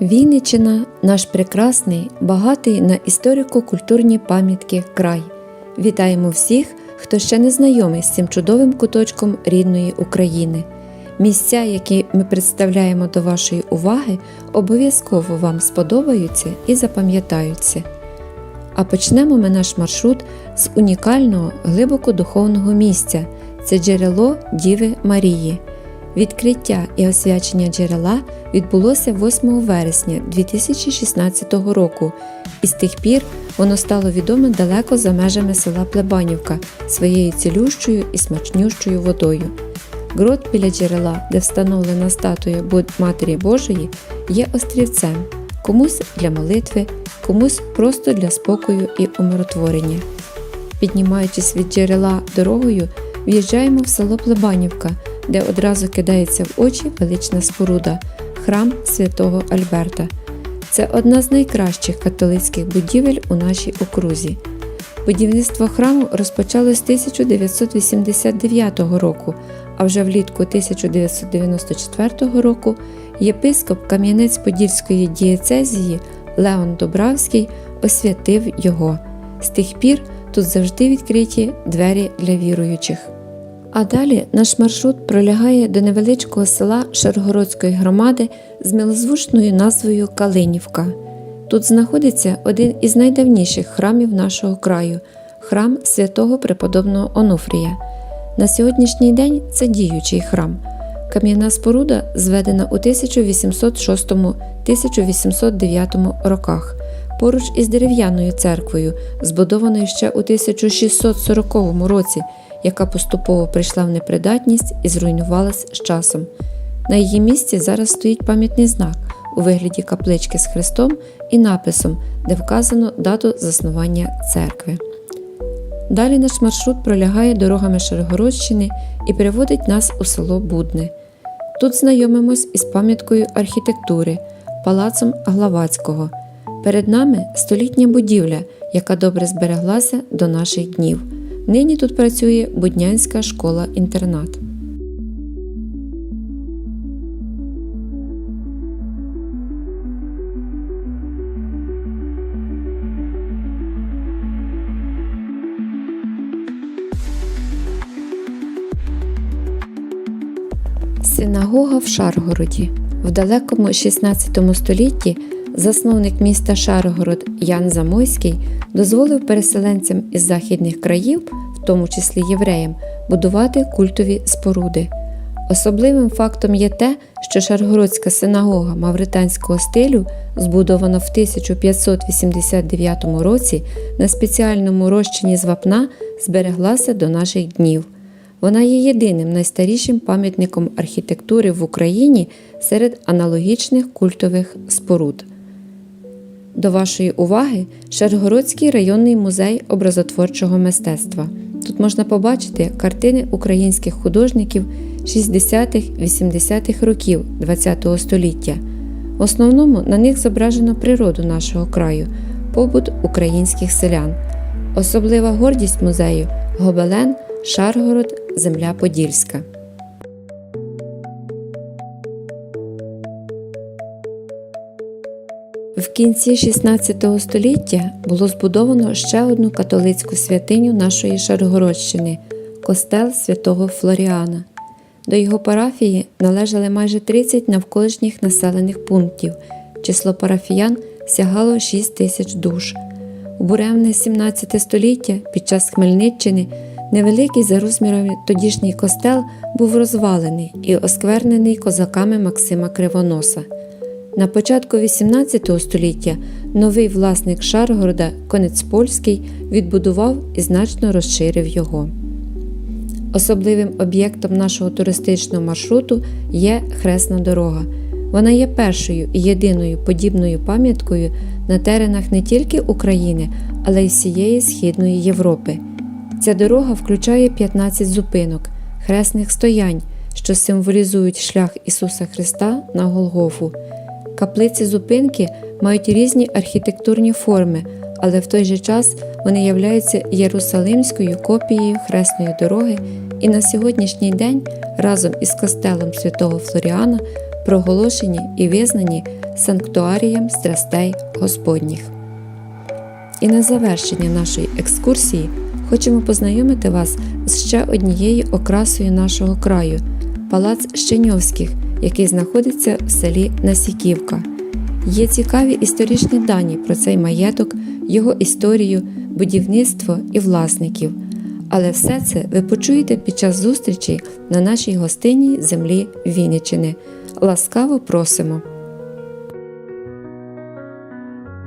Вінниччина наш прекрасний, багатий на історико-культурні пам'ятки край. Вітаємо всіх, хто ще не знайомий з цим чудовим куточком рідної України. Місця, які ми представляємо до вашої уваги, обов'язково вам сподобаються і запам'ятаються. А почнемо ми наш маршрут з унікального глибоко духовного місця це джерело Діви Марії. Відкриття і освячення джерела відбулося 8 вересня 2016 року, і з тих пір воно стало відоме далеко за межами села Плебанівка своєю цілющою і смачнющою водою. Грот біля джерела, де встановлена статуя Матері Божої, є острівцем, комусь для молитви, комусь просто для спокою і умиротворення. Піднімаючись від джерела дорогою, в'їжджаємо в село Плебанівка, де одразу кидається в очі велична споруда храм святого Альберта. Це одна з найкращих католицьких будівель у нашій окрузі. Будівництво храму розпочалось 1989 року, а вже влітку 1994 року єпископ Кам'янець-Подільської дієцезії Леон Добравський освятив його. З тих пір тут завжди відкриті двері для віруючих. А далі наш маршрут пролягає до невеличкого села Шаргородської громади з милозвучною назвою Калинівка. Тут знаходиться один із найдавніших храмів нашого краю храм святого преподобного Онуфрія. На сьогоднішній день це діючий храм. Кам'яна споруда зведена у 1806-1809 роках поруч із дерев'яною церквою, збудованою ще у 1640 році, яка поступово прийшла в непридатність і зруйнувалась з часом. На її місці зараз стоїть пам'ятний знак у вигляді каплички з хрестом і написом, де вказано дату заснування церкви. Далі наш маршрут пролягає дорогами Шаргородщини і переводить нас у село Будне. Тут знайомимось із пам'яткою архітектури палацом Главацького. Перед нами столітня будівля, яка добре збереглася до наших днів. Нині тут працює Буднянська школа-інтернат. Синагога в Шаргороді. В далекому 16 столітті засновник міста Шаргород Ян Замойський дозволив переселенцям із західних країв, в тому числі євреям, будувати культові споруди. Особливим фактом є те, що Шаргородська синагога мавританського стилю, збудована в 1589 році на спеціальному розчині з вапна, збереглася до наших днів. Вона є єдиним найстарішим пам'ятником архітектури в Україні серед аналогічних культових споруд. До вашої уваги Шаргородський районний музей образотворчого мистецтва. Тут можна побачити картини українських художників 60-80-х років ХХ століття. В основному на них зображено природу нашого краю, побут українських селян. Особлива гордість музею гобелен Шаргород, земля Подільська. Кінці 16 століття було збудовано ще одну католицьку святиню нашої Шаргородщини костел святого Флоріана. До його парафії належали майже 30 навколишніх населених пунктів. Число парафіян сягало 6 тисяч душ. У буремне 17 століття під час Хмельниччини невеликий за розмірами тодішній костел був розвалений і осквернений козаками Максима Кривоноса. На початку XVIII століття новий власник Шаргорода, конець польський, відбудував і значно розширив його. Особливим об'єктом нашого туристичного маршруту є Хресна дорога. Вона є першою і єдиною подібною пам'яткою на теренах не тільки України, але й всієї Східної Європи. Ця дорога включає 15 зупинок, хресних стоянь, що символізують шлях Ісуса Христа на Голгофу. Каплиці зупинки мають різні архітектурні форми, але в той же час вони являються єрусалимською копією хресної дороги і на сьогоднішній день разом із костелом святого Флоріана проголошені і визнані санктуарієм страстей Господніх. І на завершення нашої екскурсії хочемо познайомити вас з ще однією окрасою нашого краю палац Щеньовських, який знаходиться в селі Насіківка. Є цікаві історичні дані про цей маєток, його історію, будівництво і власників. Але все це ви почуєте під час зустрічі на нашій гостинній землі Вінничини. Ласкаво просимо!